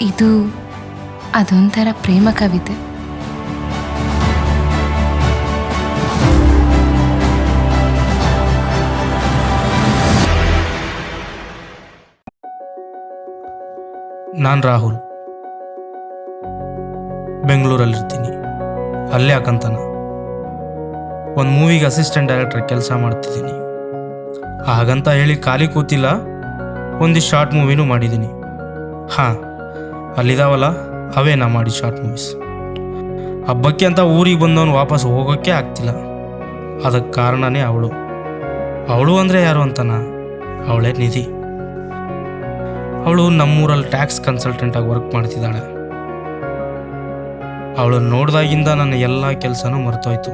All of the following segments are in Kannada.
ಇದು ಅದೊಂಥರ ಪ್ರೇಮ ಕವಿತೆ. ನಾನು ರಾಹುಲ್. ಬೆಂಗಳೂರಲ್ಲಿರ್ತೀನಿ. ಅಲ್ಲೇ ಯಾಕಂತನ? ಒಂದು ಮೂವಿಗೆ ಅಸಿಸ್ಟೆಂಟ್ ಡೈರೆಕ್ಟರ್ ಕೆಲಸ ಮಾಡ್ತಿದ್ದೀನಿ. ಹಾಗಂತ ಹೇಳಿ ಖಾಲಿ ಕೂತಿಲ್ಲ, ಒಂದಿಷ್ಟು ಶಾರ್ಟ್ ಮೂವಿನೂ ಮಾಡಿದ್ದೀನಿ ಹಾಂ. ಅಲ್ಲಿದಾವಲ್ಲ? ಅವೇ ನಾ ಮಾಡಿ ಶಾರ್ಟ್ ಮೂವೀಸ್ ಹಬ್ಬಕ್ಕೆ ಅಂತ ಊರಿಗೆ ಬಂದವನು ವಾಪಸ್ ಹೋಗೋಕ್ಕೆ ಆಗ್ತಿಲ್ಲ. ಅದಕ್ಕೆ ಕಾರಣನೇ ಅವಳು. ಅವಳು ಅಂದರೆ ಯಾರು ಅಂತನ? ಅವಳೇ ನಿಧಿ. ಅವಳು ನಮ್ಮೂರಲ್ಲಿ ಟ್ಯಾಕ್ಸ್ ಕನ್ಸಲ್ಟೆಂಟ್ ಆಗಿ ವರ್ಕ್ ಮಾಡ್ತಿದ್ದಾಳೆ. ಅವಳು ನೋಡಿದಾಗಿಂದ ನನ್ನ ಎಲ್ಲ ಕೆಲಸನೂ ಮರ್ತೋಯ್ತು.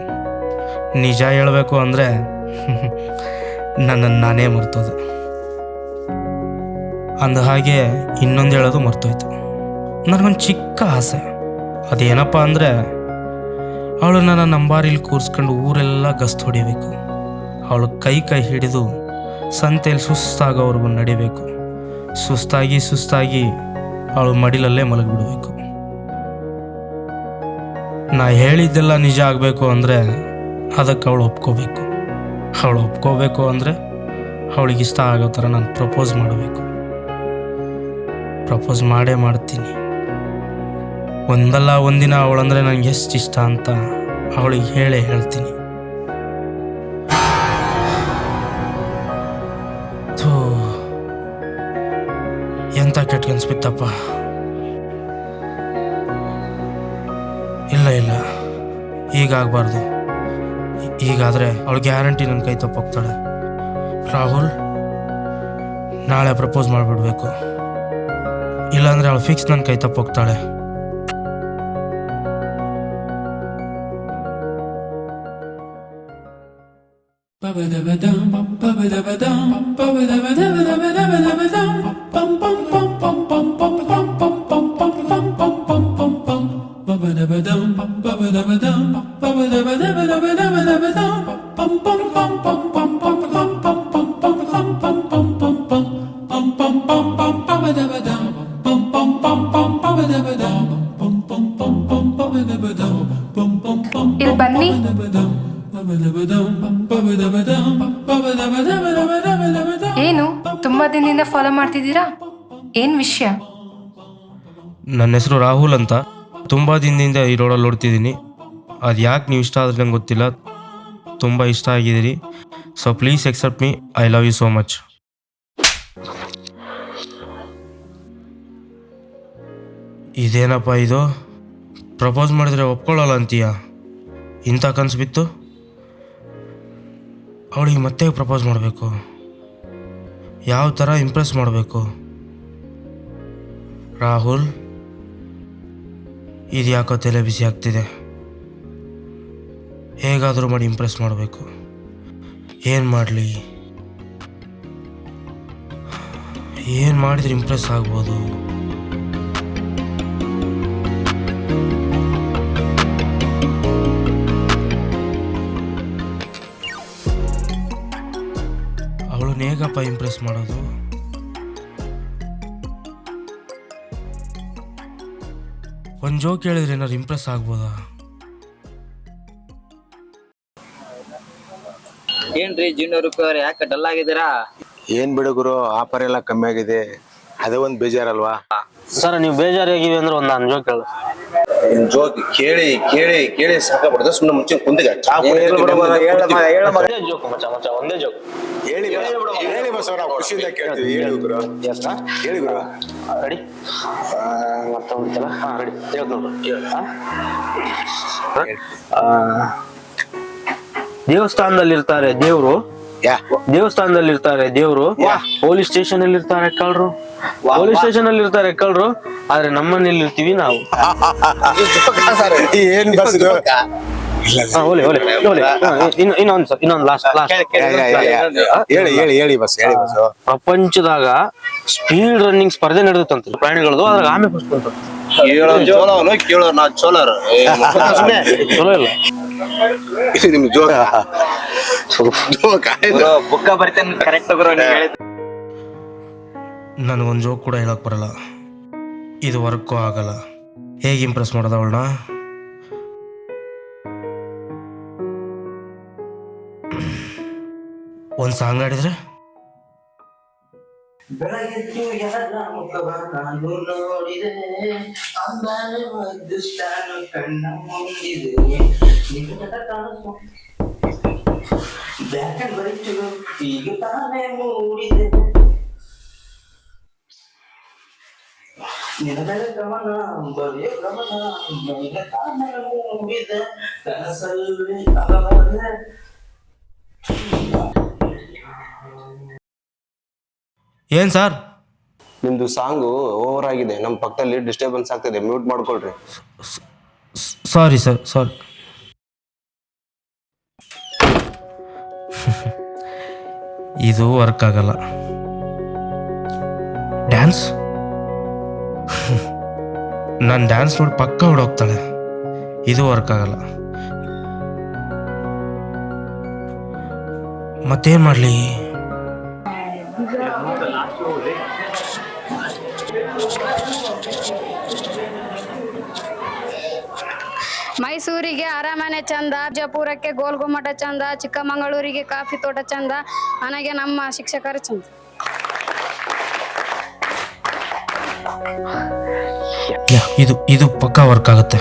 ನಿಜ ಹೇಳಬೇಕು ಅಂದರೆ ನನ್ನನ್ನು ನಾನೇ ಮರ್ತೋದು. ಅಂದ ಹಾಗೆ ಇನ್ನೊಂದು ಹೇಳೋದು ಮರ್ತೋಯ್ತು. ನನಗೊಂದು ಚಿಕ್ಕ ಆಸೆ. ಅದೇನಪ್ಪ ಅಂದರೆ, ಅವಳು ನನ್ನ ನಂಬಾರಿಲಿ ಕೂರಿಸ್ಕೊಂಡು ಊರೆಲ್ಲ ಗಸ್ತು ಹೊಡಿಬೇಕು. ಅವಳು ಕೈ ಕೈ ಹಿಡಿದು ಸಂತೆಯಲ್ಲಿ ಸುಸ್ತಾಗೋವರೆಗೂ ನಡಿಬೇಕು. ಸುಸ್ತಾಗಿ ಸುಸ್ತಾಗಿ ಅವಳು ಮಡಿಲಲ್ಲೇ ಮಲಗಿಬಿಡಬೇಕು. ನಾ ಹೇಳಿದ್ದೆಲ್ಲ ನಿಜ ಆಗಬೇಕು ಅಂದರೆ ಅದಕ್ಕೆ ಅವಳು ಒಪ್ಕೋಬೇಕು. ಅವಳು ಒಪ್ಕೋಬೇಕು ಅಂದರೆ ಅವಳಿಗೆ ಇಷ್ಟ ಆಗೋ ಥರ ನಾನು ಪ್ರಪೋಸ್ ಮಾಡಬೇಕು. ಪ್ರಪೋಸ್ ಮಾಡೇ ಮಾಡ್ತೀನಿ. ಒಂದಲ್ಲ ಒಂದಿನ ಅವಳಂದ್ರೆ ನನಗೆ ಎಷ್ಟು ಇಷ್ಟ ಅಂತ ಅವಳಿಗೆ ಹೇಳೇ ಹೇಳ್ತೀನಿ. ಥೂ. ಅನ್ಸ್ಬಿತ್ತಪ್ಪ ಇಲ್ಲ ಇಲ್ಲ. ಈಗಾಗಬಾರ್ದು ಈಗಾದರೆ ಅವಳು ಗ್ಯಾರಂಟಿ ನನ್ನ ಕೈ ತಪ್ಪೋಗ್ತಾಳೆ ರಾಹುಲ್, ನಾಳೆ ಪ್ರಪೋಸ್ ಮಾಡಿಬಿಡ್ಬೇಕು. ಇಲ್ಲಾಂದರೆ ಅವಳು ಫಿಕ್ಸ್ ನನ್ನ ಕೈ ತಪ್ಪೋಗ್ತಾಳೆ ಏನು? ತುಂಬಾ ದಿನದಿಂದ ಫಾಲೋ ಮಾಡ್ತಿದ್ದೀರಾ? ಏನ್ ವಿಷಯ? ನನ್ನ ಹೆಸರು ರಾಹುಲ್ ಅಂತ. ತುಂಬ ದಿನದಿಂದ ಈ ರೋಡಲ್ಲಿ ನೋಡ್ತಿದ್ದೀನಿ. ಅದು ಯಾಕೆ ನೀವು ಇಷ್ಟ ಆದ್ರೆ ನಂಗೆ ಗೊತ್ತಿಲ್ಲ. ತುಂಬ ಇಷ್ಟ ಆಗಿದ್ದೀರಿ. So please accept me I love you so much ಇದೇನಪ್ಪ ಇದು? ಪ್ರಪೋಸ್ ಮಾಡಿದ್ರೆ ಒಪ್ಕೊಳ್ಳಲ್ಲ ಅಂತೀಯ? ಇಂಥ ಕನಸು ಬಿತ್ತು? ಅವಳಿಗೆ ಮತ್ತೆ ಪ್ರಪೋಸ್ ಮಾಡಬೇಕು. ಯಾವ ಥರ ಇಂಪ್ರೆಸ್ ಮಾಡಬೇಕು? ರಾಹುಲ್? ಇದು ಯಾಕೋ ತಲೆ ಬಿಸಿ ಆಗ್ತಿದೆ. ಹೇಗಾದರೂ ಮಾಡಿ ಇಂಪ್ರೆಸ್ ಮಾಡಬೇಕು. ಏನು ಮಾಡಲಿ? ಏನು ಮಾಡಿದ್ರೆ ಇಂಪ್ರೆಸ್ ಆಗ್ಬೋದು? ಹೇಗಪ್ಪ ಮಾಡೋದು. ಒಂದು ಜೋಕ್ ಹೇಳಿದ್ರೆ ಏನಾದ್ರು ಇಂಪ್ರೆಸ್ ಆಗ್ಬೋದಾ? ಏನ್ರಿ ಜೂನಿಯರ್ ಅವ್ರ ಯಾಕೆ ಡಲ್ ಆಗಿದ್ದೀರಾ? ಏನ್ ಬಿಡು ಗುರು ಆಫರ್ ಎಲ್ಲ ಕಮ್ಮಿ ಆಗಿದೆ. ಅದೇ ಒಂದ್ ಬೇಜಾರಲ್ವಾ? ಸರ್ ನೀವು ಬೇಜಾರಾಗಿವಿ ಅಂದ್ರೆ ಒಂದು ನಾನು ಜೋಕ್ ಹೇಳು ಜೋಕ್ ಕೇಳಿ ಕೇಳಿ ಕೇಳಿ ಸಾಕಾಗ್ಬಿಡ್ದು ಸುಮ್ಮನೆ ಮುಂಚೆ ಕುಂದಿಗ ಚಾ ಒಂದೇ ಜೋಕ್ ಮಚ್ಚ ಮಚ್ಚ ಒಂದೇ ಜೋಕ್ ಹೇಳಿ ಬಾ- ಬಸವ ನಾವು ಖುಷಿಯಿಂದ ಕೇಳ್ತೀವಿ. ಹೇಳಿ ಗುರು. ಹೇಳಿ ಗುರು. ರೆಡಿ ಮತ್ತೆ ಹಾ ರೆಡಿ ಹೇಳ್ ನೋಡು ದೇವಸ್ಥಾನದಲ್ಲಿ ಇರ್ತಾರೆ ದೇವ್ರು. ದೇವಸ್ಥಾನದಲ್ಲಿ ಇರ್ತಾರೆ ದೇವ್ರು. ಪೊಲೀಸ್ ಸ್ಟೇಷನ್ ಅಲ್ಲಿ ಇರ್ತಾರೆ ಕಳ್ರು ಪೊಲೀಸ್ ಸ್ಟೇಷನ್ ಅಲ್ಲಿ ಇರ್ತಾರೆ ಕಳ್ರು ಆದ್ರೆ ನಮ್ಮನೇಲಿ ಇರ್ತೀವಿ ನಾವು. ಏನ್ ಹಾ, ಓಲೆ ಓಲೆ ಓಲೆ ಇನ್ನು ಇನ್ನೊಂದ್ ಇನ್ನೊಂದ್ ಲಾಸ್ಟ್ ಲಾಸ್ಟ್. ಹೇಳಿ ಹೇಳಿ ಹೇಳಿ ಬಸ್ ಹೇಳಿ ಬಸ್ ಪ್ರಪಂಚದಾಗ ಸ್ಪೀಡ್ ರನ್ನಿಂಗ್ ಸ್ಪರ್ಧೆ ನಡೆದಂತ ಪ್ರಾಣಿಗಳದು. ಅದ್ರಾಗ ಆಮೆ ಫಸ್ಟ್ ಬಂತ. ಚೋಲವನು ನಾ ಚೋಲರ್. ಚಲೋ ಇಲ್ಲ. ಇದು ನಿಮ್ ಜೋಕ್. ಜೋಕ್ ಆಯ್ತು. ಬುಕ್ಕ ಬರ್ತೇನೆ ಕರೆಕ್ಟ್ ಗುರು ನೀವ್ ಹೇಳಿದ್ ನನಗೊಂದು ಜೋಕ್ ಕೂಡ ಹೇಳಕ್ ಬರಲ್ಲ. ಇದು ವರ್ಕೂ ಆಗಲ್ಲ. ಹೇಗೆ ಇಂಪ್ರೆಸ್ ಮಾಡೋದು ಅವಳನ್ನ? ಒಂದು ಸಾಂಗ್ ಆಡಿದ್ರೆ ಬೆಳಗಿದ್ದು ಯಾರ ಮುಖವ ನಾನು ನೋಡಿದೆ ಅಂದಾನೆ ಅದೃಷ್ಟಾನು ಕಣ್ಣ ಮುಂದಿದೆ. ಬ್ಲ್ಯಾಕ್ ಅಂಡ್ ವೈಟ್ ಈಗ ತಾನೇ ಮೂಡಿದೆ. ನಿನಗಳ ಗಮನ, ಬರೆಯ ಗಮನ ತಾನೇ ಮೂಡಿದೆ. ಕನಸಲ್ಲಿ ಏನು ಸರ್ ನಿಮ್ದು ಸಾಂಗು ಓವರ್ ಆಗಿದೆ. ನಮ್ಮ ಪಕ್ಕದಲ್ಲಿ ಡಿಸ್ಟರ್ಬೆನ್ಸ್ ಆಗ್ತಿದೆ. ಮ್ಯೂಟ್ ಮಾಡ್ಕೊಳ್ರಿ. ಸಾರಿ ಸರ್ ಸಾರಿ ಇದು ವರ್ಕ್ ಆಗಲ್ಲ. ಡ್ಯಾನ್ಸ್ ನಾನು ಡ್ಯಾನ್ಸ್ ನೋಡಿ ಪಕ್ಕ ಹೊಡೋಗ್ತಾಳೆ ಇದು ವರ್ಕ್ ಆಗಲ್ಲ. ಮತ್ತೇನು ಮಾಡಲಿ? ಮೈಸೂರಿಗೆ ಅರಮನೆ ಚಂದ ಜಪುರಕ್ಕೆ ಗೋಲ್ಗುಮ್ಮಟ ಚಂದ, ಚಿಕ್ಕಮಗಳೂರಿಗೆ ಕಾಫಿ ತೋಟ ಚಂದ, ನನಗೆ ನಮ್ಮ ಶಿಕ್ಷಕರು ಚಂದ. ಇದು ಇದು ಪಕ್ಕ ವರ್ಕ್ ಆಗುತ್ತೆ.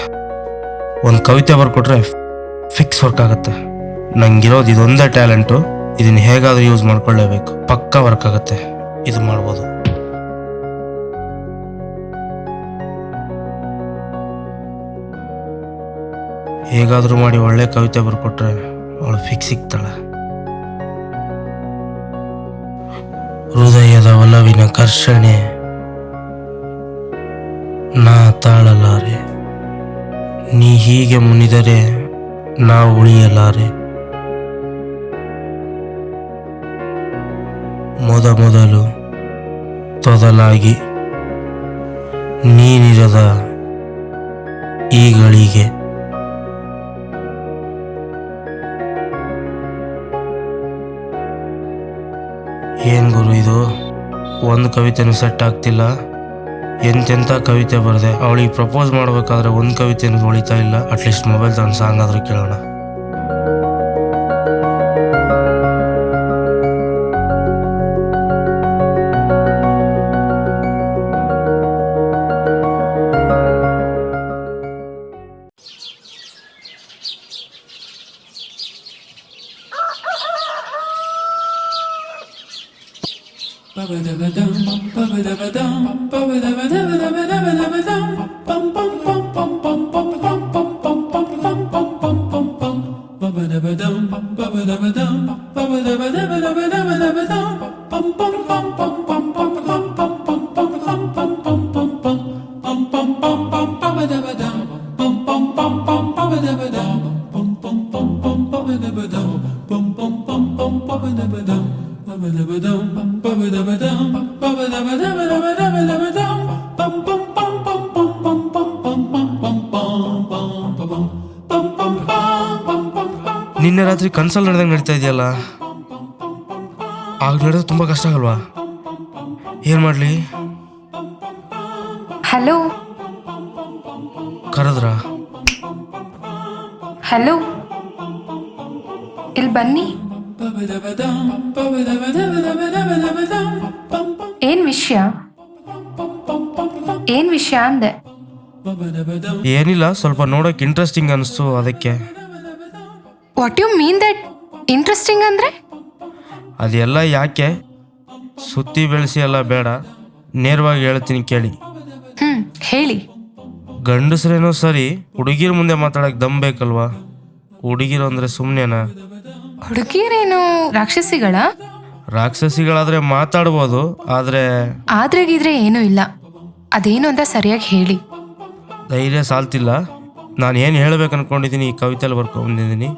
ಒಂದು ಕವಿತೆ ಬರ್ಕೊಟ್ರೆ ಫಿಕ್ಸ್ ವರ್ಕ್ ಆಗುತ್ತೆ. ನಂಗಿರೋದು ಇದೊಂದೇ ಟ್ಯಾಲೆಂಟು ಇದನ್ನ ಹೇಗಾದರೂ ಯೂಸ್ ಮಾಡ್ಕೊಳ್ಳೇಬೇಕು. ಪಕ್ಕ ವರ್ಕ್ ಆಗುತ್ತೆ. ಇದು ಮಾಡ್ಬೋದು. ಹೇಗಾದ್ರೂ ಮಾಡಿ ಒಳ್ಳೆ ಕವಿತೆ ಬರ್ಕೊಟ್ರೆ ಅವಳು ಫಿಕ್ಸ್ ಸಿಗ್ತಾಳೆ. ಹೃದಯದ ಒಲವಿನ ಕರ್ಷಣೆ ನಾ ತಾಳಲಾರೆ. ನೀ ಹೀಗೆ ಮುನಿದರೆ ನಾ ಉಳಿಯಲಾರೆ. ಮೊದ ಮೊದಲು ತೊದಲಾಗಿ ನೀನಿರದ ಈ ಒಂದು ಕವಿತೆನೂ ಸೆಟ್ ಆಗ್ತಿಲ್ಲ. ಎಂತೆಂಥ ಕವಿತೆ ಬರೆದೆ, ಅವಳಿಗೆ ಪ್ರಪೋಸ್ ಮಾಡಬೇಕಾದ್ರೆ ಒಂದು ಕವಿತೆನೂ ಉಳಿತಾ ಇಲ್ಲ. ಅಟ್ಲೀಸ್ಟ್ ಮೊಬೈಲ್ ತಗೊಂಡು ಸಾಂಗ್ ಆದರೂ ಕೇಳೋಣ. ನಿನ್ನೆ ರಾತ್ರಿ ಕನ್ಸಲ್ಲಿ ನಡೆದಂಗೆ ನಡೀತಾ ಇದೆಯಲ್ಲ ಆಗ ನಡೆದ್ರೆ ತುಂಬ ಕಷ್ಟ ಆಗಲ್ವಾ? ಏನು ಮಾಡಲಿ? ಹಲೋ? ಕರೆದ್ರ? ಹಲೋ? ಇಲ್ಲಿ ಬನ್ನಿ. ಏನ್ ವಿಷಯ? ಏನ್ ವಿಷಯ ಅಂದೆ? ಏನಿಲ್ಲ ಸ್ವಲ್ಪ ನೋಡೋಕೆ ಇಂಟ್ರೆಸ್ಟಿಂಗ್ ಅನಿಸ್ತು ಅದಕ್ಕೆ. What you mean that interesting ಅಂದರೆ? ಅದೆಲ್ಲ ಯಾಕೆ? ಸುತ್ತಿ ಬೆಳೆಸಿ ಎಲ್ಲ ಬೇಡ. ನೇರವಾಗಿ ಹೇಳ್ತೀನಿ ಕೇಳಿ. ಹ್ಮ್ ಹೇಳಿ. ಗಂಡಸ್ರೇನೋ ಸರಿ ಹುಡುಗಿರ ಮುಂದೆ ಮಾತಾಡಕ್ ದಮ್ ಬೇಕಲ್ವಾ? ಹುಡುಗಿರು ಅಂದರೆ ಸುಮ್ಮನೆನಾ ಹುಡುಗಿರೇನು ರಾಕ್ಷಸಿಗಳ? ರಾಕ್ಷಸಿಗಳಾದ್ರೆ ಮಾತಾಡ್ಬೋದು ಆದ್ರೆ ಆದ್ರೆ ಗೀದ್ರೆ ಏನೂ ಇಲ್ಲ. ಅದೇನು ಅಂತ ಸರಿಯಾಗಿ ಹೇಳಿ. ಧೈರ್ಯ ಸಾಲ್ತಿಲ್ಲ. ನಾನು ಏನು ಹೇಳ್ಬೇಕು ಅನ್ಕೊಂಡಿದ್ದೀನಿ ಈ ಕವಿತೆಯಲ್ಲಿ ಬರ್ಕೊಂಡಿದ್ದೀನಿ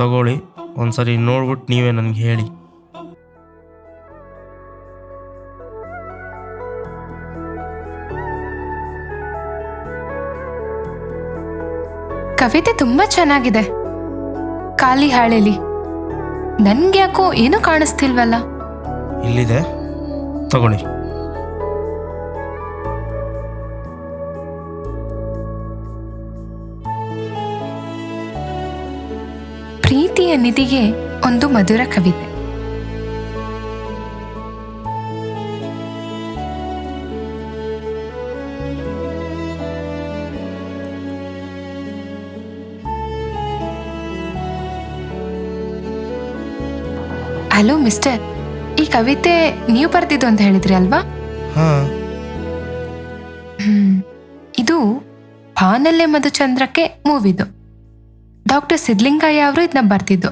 ತಗೊಳ್ಳಿ. ಒಂದ್ಸರಿ ನೋಡ್ಬಿಟ್ಟು ನೀವೇ ನನಗೆ ಹೇಳಿ. ಕವಿತೆ ತುಂಬಾ ಚೆನ್ನಾಗಿದೆ. ಖಾಲಿ ಹಾಳೆಲಿ. ನನ್ಗೆ ಯಾಕೋ ಏನು ಕಾಣಿಸ್ತಿಲ್ವಲ್ಲ. ಇಲ್ಲಿದೆ. ತಗೊಳ್ಳಿ. ಪ್ರೀತಿಯ ನಿಧಿಗೆ ಒಂದು ಮಧುರ ಕವಿತೆ. ಹಲೋ ಮಿಸ್ಟರ್ ಈ ಕವಿತೆ ನೀವು ಬರ್ತಿದ್ದು ಅಂತ ಹೇಳಿದ್ರಿ ಅಲ್ವಾ? ಹ್ಮ್. ಇದು ಬಾನಲ್ಲೆ ಮಧುಚಂದ್ರಕ್ಕೆ ಮೂವಿದು. ಡಾಕ್ಟರ್ ಸಿದ್ಲಿಂಗಯ್ಯ ಅವರು ಇದನ್ನ ಬರ್ತಿದ್ದು.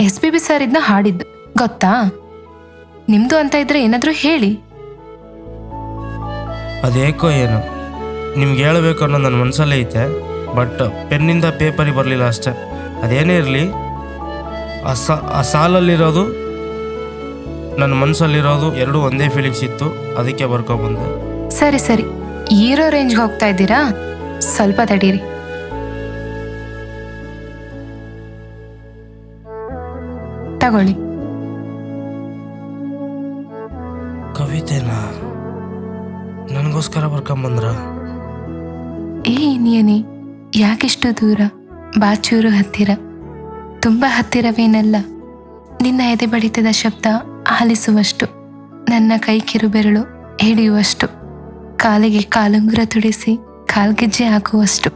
ಎಸ್ ಪಿ ಬಿ ಸರ್ ಇದನ್ನ ಹಾಡಿದ್ದು. ಗೊತ್ತಾ? ನಿಮ್ದು ಅಂತ ಇದ್ರೆ ಏನಾದರೂ ಹೇಳಿ. ಅದೇಕೋ ಏನು? ನಿಮ್ಗೆ ಹೇಳಬೇಕು ಅನ್ನೋ ನನ್ನ ಮನಸ್ಸಲ್ಲೇ ಐತೆ ಬಟ್ ಪೆನ್ನಿಂದ ಪೇಪರಿಗೆ ಬರಲಿಲ್ಲ ಅಷ್ಟೆ. ಅದೇನೇ ಇರಲಿ? ಆ ಸಾ ಆ ಸಾಲಲ್ಲಿರೋದು ನನ್ನ ಮನಸ್ಸಲ್ಲಿರೋದು ಎರಡೂ ಒಂದೇ ಫೀಲಿಂಗ್ಸ್ ಇತ್ತು ಅದಕ್ಕೆ ಬರ್ಕೊಬಂದೆ ಸರಿ ಸರಿ. ಈರೋ ರೇಂಜ್ಗೆ ಹೋಗ್ತಾ ಇದ್ದೀರಾ? ಸ್ವಲ್ಪ ತಡೀರಿ. ತಗೊಳ್ಳಿ. ಕವಿತೆನಾ ನನಗೋಸ್ಕರ ಬರ್ಕೊಂಬಂದ್ರ? ಏ ನಿಯನಿ ಯಾಕಿಷ್ಟು ದೂರ? ಬಾಚೂರು ಹತ್ತಿರ. ತುಂಬ ಹತ್ತಿರವೇನಲ್ಲ. ನಿನ್ನ ಎದೆ ಬಡಿತದ ಶಬ್ದ ಆಲಿಸುವಷ್ಟು ನನ್ನ ಕೈ ಕಿರುಬೆರಳು ಹಿಡಿಯುವಷ್ಟು ಕಾಲಿಗೆ ಕಾಲುಂಗುರ ತುಡಿಸಿ ಕಾಲ್ಗೆಜ್ಜೆ ಹಾಕುವಷ್ಟು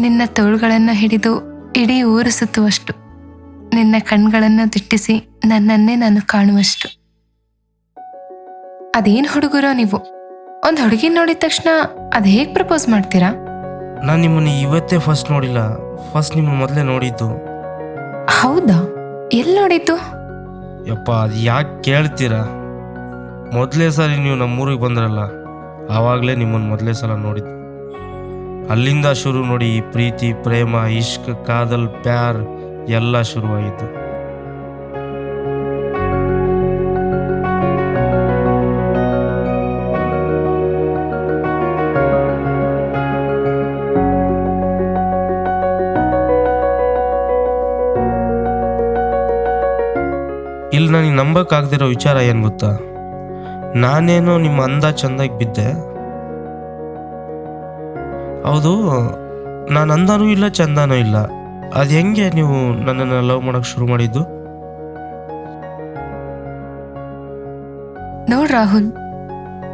ನಿನ್ನ ತೋಳುಗಳನ್ನು ಹಿಡಿದು ಇಡೀ ಊರು ಸುತ್ತುವಷ್ಟು. ನಿನ್ನ ಕಣ್ಗಳನ್ನು ದಿಟ್ಟಿಸಿ ನನ್ನನ್ನೇ ನಾನು ಕಾಣುವಷ್ಟು. ಅದೇನು ಹುಡುಗರೋ ನೀವು? ಒಂದು ಹುಡುಗಿ ನೋಡಿದ ತಕ್ಷಣ ಅದು ಹೇಗೆ ಪ್ರಪೋಸ್ ಮಾಡ್ತೀರಾ? ನಾನು ನಿಮ್ಮನ್ನು ಇವತ್ತೇ ಫಸ್ಟ್ ನೋಡಿಲ್ಲ. ಫಸ್ಟ್ ನಿಮ್ಮ ಮೊದಲೇ ನೋಡಿದ್ದು. ಹೌದಾ? ಎಲ್ಲಿ ನೋಡಿದ್ದು? ಯಪ್ಪ ಅದು ಯಾಕೆ ಕೇಳ್ತೀರಾ? ಮೊದಲೇ ಸಾರಿ ನೀವು ನಮ್ಮೂರಿಗೆ ಬಂದ್ರಲ್ಲ ಆವಾಗಲೇ ನಿಮ್ಮನ್ನು ಮೊದಲೇ ಸಲ ನೋಡಿದ್ದು. ಅಲ್ಲಿಂದ ಶುರು ನೋಡಿ ಪ್ರೀತಿ ಪ್ರೇಮ ಇಷ್ಕ್ ಕಾದಲ್ ಪ್ಯಾರ್ ಎಲ್ಲ ಶುರುವಾಯಿತು. ಇಲ್ಲಿ ನನಗೆ ನಂಬಕ್ಕಾಗ್ದಿರೋ ವಿಚಾರ ಏನು ಗೊತ್ತಾ? ನಾನೇನೋ ನಿಮ್ಮ ಅಂದ ಚಂದಾಗಿ ಬಿದ್ದೆ. ಹೌದು, ನಾನು ಅಂದನೂ ಇಲ್ಲ ಚಂದನೂ ಇಲ್ಲ. ಅದು ಹೆಂಗೆ ನೀವು ನನ್ನನ್ನು ಲವ್ ಮಾಡೋಕೆ ಶುರು ಮಾಡಿದ್ದು? ನೋಡ್ ರಾಹುಲ್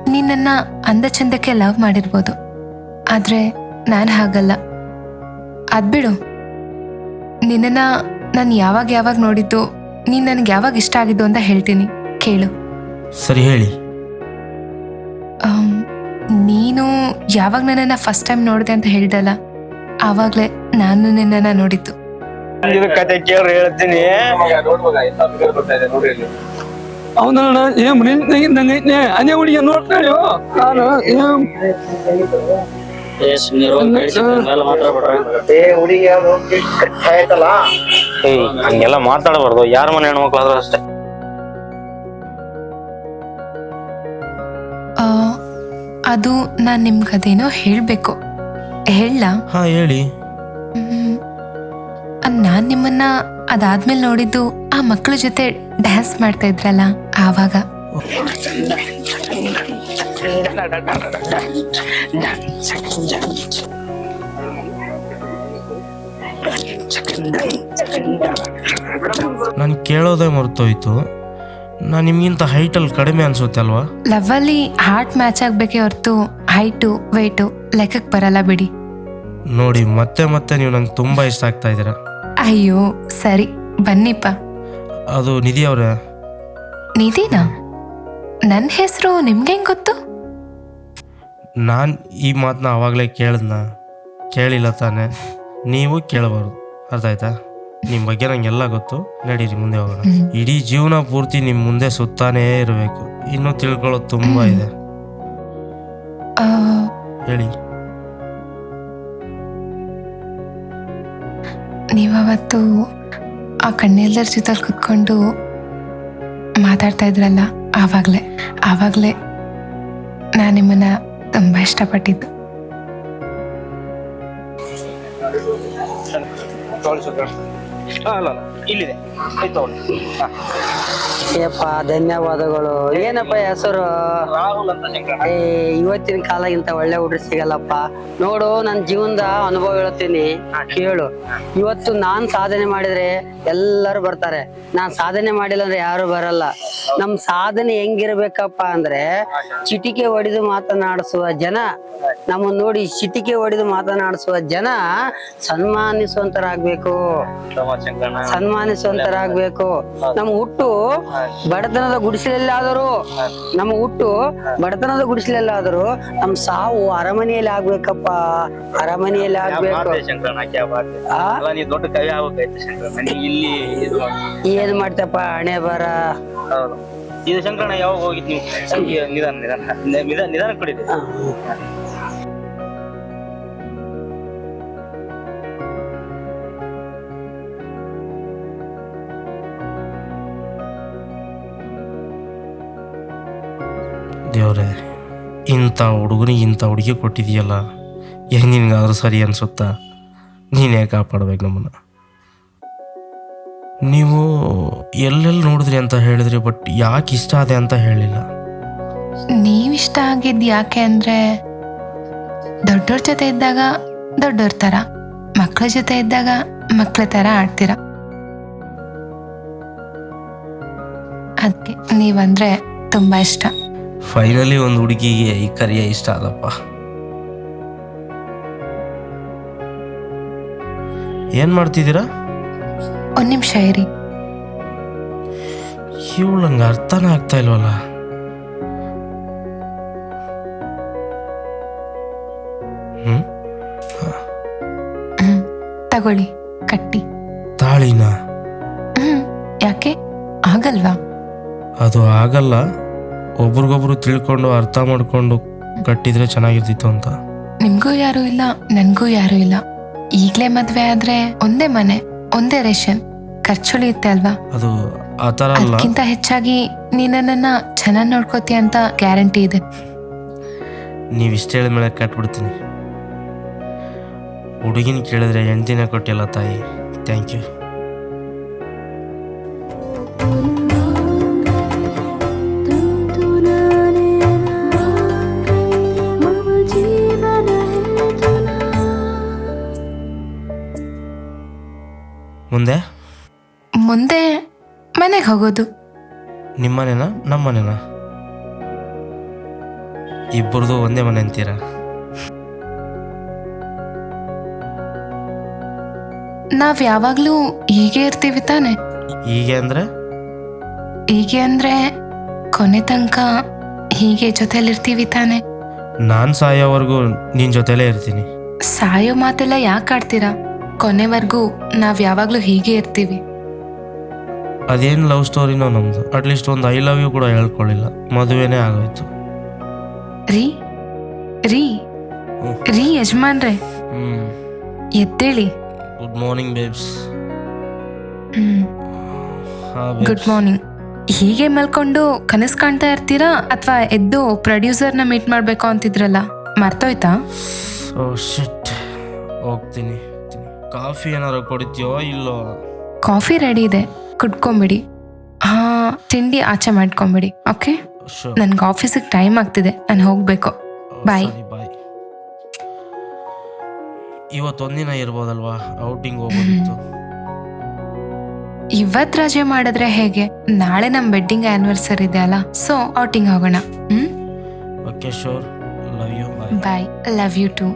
ನಿನ್ನನ್ನ ಅಂದ ಚಂದಕ್ಕೆ ಲವ್ ಮಾಡಿರ್ಬೋದು. ಆದ್ರೆ ನಾನು ಹಾಗಲ್ಲ. ಅದ್ಬಿಡು ನಿನ್ನನ್ನ ನಾನು ಯಾವಾಗ ಯಾವಾಗ ನೋಡಿದ್ದು ನೀನು ನನಗೆ ಯಾವಾಗ ಇಷ್ಟ ಆಗಿದ್ದು ಅಂತ ಹೇಳ್ತೀನಿ. ಕೇಳು. ಸರಿ ಹೇಳಿ. ನೀನು ಯಾವಾಗ ನನ್ನನ್ನು ಫಸ್ಟ್ ಟೈಮ್ ನೋಡಿದೆ ಅಂತ ಹೇಳ್ದಲ್ಲ ಆವಾಗಲೇ ನಾನು ನಿನ್ನನ್ನ ನೋಡಿದ್ದು. ಇದು ಕತೆ ಕೇಳಿ ಹೇಳ್ತೀನಿ. ಅವನನ್ನ ಏ ನಂಗೆ ಐತ್ನೆ ಅನೇ ಹುಡುಗಿ ನೋಡ್ತಾಳೆ ನಾನು ಏನ್ ಏಯ್ ಹಂಗೆಲ್ಲ ಮಾತಾಡಬಾರ್ದು. ಯಾರ ಮನೆ ಹೆಣ್ಮಕ್ಳು ಆದ್ರೂ ಅಷ್ಟೇ. ಆ, ಅದು ನಾನು ನಿಮ್ಗದೇನೋ ಹೇಳ್ಬೇಕು ಹೇಳಬೇಕು. ಹೇಳ. ಹಾ ಹೇಳಿ. ನಾನು ನಿಮ್ಮನ್ನ ಅದಾದ್ಮೇಲೆ ನೋಡಿದ್ದು ಆ ಮಕ್ಕಳ ಜೊತೆ ಡ್ಯಾನ್ಸ್ ಮಾಡ್ತಾ ಇದ್ರಲ್ಲ ಆವಾಗ? ನಾನು ಕೇಳೋದೇ ಮರ್ತೋಯ್ತು. ನಾನು ನಿಮ್ಗಿಂತ ಹೈಟಲ್ಲಿ ಕಡಿಮೆ ಅನ್ಸುತ್ತೆ ಅಲ್ವಾ? ಲವ್ವಲ್ಲಿ ಹಾರ್ಟ್ ಮ್ಯಾಚ್ ಆಗ್ಬೇಕೆ ಹೊರತು ಹೈಟು ವೆಯ್ಟು ಲೆಕ್ಕಕ್ಕೆ ಬರಲ್ಲ ಬಿಡಿ. ನೋಡಿ ಮತ್ತೆ ಮತ್ತೆ ನೀವು ನಂಗೆ ತುಂಬ ಇಷ್ಟ ಆಗ್ತಾ ಇದ್ದೀರಾ. ಅಯ್ಯೋ ಸರಿ ಬನ್ನಿಪ್ಪ. ಅದು ನಿಧಿ ಅವರೇ. ನಿಧಿನಾ? ನನ್ನ ಹೆಸರು ನಿಮ್ಗೆ ಹೆಂಗ್ ಗೊತ್ತು? ನಾನು ಈ ಮಾತನ್ನ ಆವಾಗಲೇ ಕೇಳಿದ್ನ. ಕೇಳಿಲ್ಲ ತಾನೆ. ನೀವು ಕೇಳಬಾರ್ದು. ಅರ್ಥ ಆಯ್ತಾ? ನಿಮ್ಮ ಬಗ್ಗೆ ನಂಗೆಲ್ಲ ಗೊತ್ತು. ನಡೀರಿ ಮುಂದೆ ಹೋಗೋಣ. ಇಡೀ ಜೀವನ ಪೂರ್ತಿ ನಿಮ್ಮ ಮುಂದೆ ಸುತ್ತಾನೇ ಇರಬೇಕು. ಇನ್ನೂ ತಿಳ್ಕೊಳ್ಳೋದು ತುಂಬ ಇದೆ. ಹೇಳಿ. ನೀವವತ್ತು ಆ ಕಣ್ಣೆಲ್ಲರ ಜೊತೆಲಿ ಕುತ್ಕೊಂಡು ಮಾತಾಡ್ತಾ ಇದ್ರಲ್ಲ ಆವಾಗಲೇ ಆವಾಗಲೇ ನಾನು ನಿಮ್ಮನ್ನು ತುಂಬ ಇಷ್ಟಪಟ್ಟಿದ್ದು. ಧನ್ಯವಾದಗಳು. ಏನಪ್ಪ ಹೆಸರು? ರಾಹುಲ್ ಅಂತ ಇಂತ ಏ ಇವತ್ತಿನ ಕಾಲಗಿಂತ ಒಳ್ಳೆ ಹುಡುಗ ಸಿಗಲ್ಲಪ್ಪ. ನೋಡು ನನ್ನ ಜೀವನದ ಅನುಭವ ಹೇಳ್ತೀನಿ. ಕೇಳು. ಇವತ್ತು ನಾನ್ ಸಾಧನೆ ಮಾಡಿದ್ರೆ ಎಲ್ಲರೂ ಬರ್ತಾರೆ. ನಾನ್ ಸಾಧನೆ ಮಾಡಿಲ್ಲ ಅಂದ್ರೆ ಯಾರು ಬರಲ್ಲ. ನಮ್ ಸಾಧನೆ ಹೆಂಗಿರ್ಬೇಕಪ್ಪ ಅಂದ್ರೆ ಚಿಟಿಕೆ ಹೊಡೆದು ಮಾತನಾಡಿಸುವ ಜನ ನಮ್ಮ ನೋಡಿ ಚಿಟಿಕೆ ಹೊಡೆದು ಮಾತನಾಡಿಸುವ ಜನ ಸನ್ಮಾನಿಸುವಂತರಾಗ್ಬೇಕು. ಸನ್ಮಾನಿಸುವಂತರಾಗ್ಬೇಕು. ನಮ್ಮ ಹುಟ್ಟು ಬಡತನದ ಗುಡಿಸಲೆಲ್ಲಾದರೂ ನಮ್ಮ ಹುಟ್ಟು ಬಡತನದ ಗುಡಿಸಲೆಲ್ಲಾದರೂ ನಮ್ ಸಾವು ಅರಮನೆಯಲ್ಲಿ ಆಗ್ಬೇಕಪ್ಪ ಅರಮನೆಯಲ್ಲಿ ಆಗ್ಬೇಕು. ದೊಡ್ಡ ಕವಿ ಆಗ್ಬೇಕಾಯ್ತು ಏನ್ ಮಾಡ್ತಪ್ಪ ಹಣೆ ಬರ? ಹೌದು. ಇದು ಶಂಕರಣ ಯಾವಾಗ ಹೋಗಿದ್ ನೀವು ನಿಧಾನ ನಿಧಾನ. ನಿಧಾನ ನಿಧಾನ ಕುಡಿದೆ ದೇವ್ರೆ ಇಂಥ ಹುಡುಗನಿಗೆ ಇಂಥ ಹುಡುಗಿ ಕೊಟ್ಟಿದೆಯಲ್ಲ ಹೆಂಗೆ ನಿನಗಾದ್ರೂ ಸರಿ ಅನ್ಸುತ್ತಾ? ನೀನೇ ಕಾಪಾಡ್ಬೇಕು ನಮ್ಮನ್ನು? ನೀವು ಎಲ್ಲೆಲ್ಲಿ ನೋಡಿದ್ರಿ ಅಂತ ಹೇಳಿದ್ರಿ ಬಟ್ ಯಾಕೆ ಇಷ್ಟ ಅದೆ ಅಂತ ಹೇಳಿಲ್ಲ. ನೀವಿಷ್ಟ ಆಗಿದ್ದು ಯಾಕೆ ಅಂದರೆ ದೊಡ್ಡವ್ರ ಜೊತೆ ಇದ್ದಾಗ ದೊಡ್ಡವ್ರ ಥರ ಮಕ್ಕಳ ಜೊತೆ ಇದ್ದಾಗ ಮಕ್ಕಳ ಥರ ಆಡ್ತೀರ. ಅದಕ್ಕೆ ನೀವಂದ್ರೆ ತುಂಬ ಇಷ್ಟ. ಫೈನಲಿ ಒಂದು ಹುಡುಗಿಗೆ ಈ ಕರಿಯ ಇಷ್ಟ ಆದಪ್ಪ. ಏನು ಮಾಡ್ತಿದ್ದೀರಾ? ಒಂದ್ ನಿಮಿಷ ಇರಿ. ಇವಳು ನಂಗೆ ಅರ್ಥನೇ ಆಗ್ತಾ ಇಲ್ವಲ್ಲ? ಹ್ಮ್? ಹ್ಮ್ ತಗೊಳ್ಳಿ ಕಟ್ಟಿ. ತಾಳಿನ? ಹ್ಮ್ ಯಾಕೆ? ಆಗಲ್ವಾ? ಅದು ಆಗಲ್ಲ. ಒಬ್ರಿಗೊಬ್ರು ತಿಳ್ಕೊಂಡು ಅರ್ಥ ಮಾಡ್ಕೊಂಡು ಕಟ್ಟಿದ್ರೆ ಚೆನ್ನಾಗಿರ್ತಿತ್ತು ಅಂತ. ನಿಮ್ಗೂ ಯಾರು ಇಲ್ಲ ನನ್ಗೂ ಯಾರು ಇಲ್ಲ. ಈಗ್ಲೇ ಮದ್ವೆ ಆದ್ರೆ ಒಂದೇ ಮನೆ ಒಂದೇ ರೇಷನ್. ಖರ್ಚುಳಿಯುತ್ತೆ ಅಲ್ವಾ? ಅದು ಆ ಥರ ಅಲ್ಲ. ಅದಕ್ಕಿಂತ ಹೆಚ್ಚಾಗಿ ನಿನ್ನನ್ನ ಚೆನ್ನಾಗಿ ನೋಡ್ಕೋತೀಯ ಅಂತ ಗ್ಯಾರಂಟಿ ಇದೆ. ನೀವು ಇಷ್ಟ ಹೇಳಿದ ಮೇಲೆ ಕಟ್ಬಿಡ್ತೀನಿ. ಹುಡುಗಿನ ಕೇಳಿದ್ರೆ ಹೆಂಡತಿನ ಕೊಟ್ಟಿಲ್ಲ ತಾಯಿ. ಥ್ಯಾಂಕ್ ಯು ಮುಂದೆ? ಮುಂದೆ ಮನೆಗೆ ಹೋಗೋದು. ನಿಮ್ಮನೆನಾ? ನಮ್ಮನೆನಾ? ಇಬ್ಬರದು ಒಂದೇ ಮನೆ ಅಂತೀರಾ? ನಾವ್ ಯಾವಾಗ್ಲೂ ಹೀಗೆ ಇರ್ತೀವಿ ತಾನೆ. ಹೀಗೆ ಅಂದ್ರೆ? ಹೀಗೆ ಅಂದ್ರೆ ಕೊನೆ ತನಕ ಹೀಗೆ ಜೊತೆಲಿರ್ತೀವಿ ತಾನೆ. ನಾನು ಸಾಯೋವರೆಗೂ ನಿನ್ನ ಜೊತೆಲೇ ಇರ್ತೀನಿ. ಸಾಯೋ ಮಾತೆಲ್ಲ ಯಾಕೆ ಆಡ್ತೀರಾ? ಕೊನೆವರೆಗೂ ನಾವ್ ಯಾವಾಗ್ಲೂ ಹೀಗೆ ಇರ್ತೀವಿ. ಅದೇನು ಲವ್ ಸ್ಟೋರಿನೋ ನಮ್ದು. ಅಟ್ಲೀಸ್ಟ್ ಒಂದು ಐ ಲವ್ ಯು ಕೂಡ ಹೇಳ್ಕೊಳ್ಳಿಲ್ಲ ಮದುವೆನೇ ಆಗೋಯ್ತು. ರೀ ರೀ ರೀ ಯಜಮಾನ್ರೆ. ಹ್ಞೂ ಎದ್ದೇಳಿ. Good morning babes hmm. Good morning ಹೀಗೆ ಮಲ್ಕೊಂಡು ಕನಸು ಕಾಣ್ತಾ ಇರ್ತೀರಾ? ಅಥವಾ ಎದ್ದು ಪ್ರೊಡ್ಯೂಸರ್ನ ಮೀಟ್ ಮಾಡಬೇಕು ಅಂತಿದ್ರಲ್ಲ? ಮರ್ತೋಯ್ತಾ? ಓ ಶಿಟ್ ಹೋಗ್ತೀನಿ ಕಾಫಿ ಏನಾರು ಕೊಡ್ತೀಯೋ ಇಲ್ಲೋ? ಕಾಫಿ ರೆಡಿ ಇದೆ. ಕುಡ್ಕೊಂಬಿಡಿ. ಹಾ ತಿಂಡಿ ಆಚೆ ಮಾಡ್ಕೊಂಬಿಡಿ ಓಕೆ? ನನ್ಗೆ ಆಫೀಸಿಗೆ ಟೈಮ್ ಆಗ್ತಿದೆ ನಾನು ಹೋಗ್ಬೇಕು. ಬಾಯ್ ಇವತ್ತೊಂದಿನ ಇರ್ಬೋದಲ್ವಾ? ಔಟಿಂಗ್ ಹೋಗೋದಿತ್ತು ಇವತ್ ರಜೆ ಮಾಡಿದ್ರೆ ಹೇಗೆ? ನಾಳೆ ನಮ್ ವೆಡ್ಡಿಂಗ್ ಆನಿವರ್ಸರಿ ಇದೆ ಅಲ್ಲ ಸೊ ಔಟಿಂಗ್ ಹೋಗೋಣ. ಹ್ಮ್? Okay sure love you bye love you too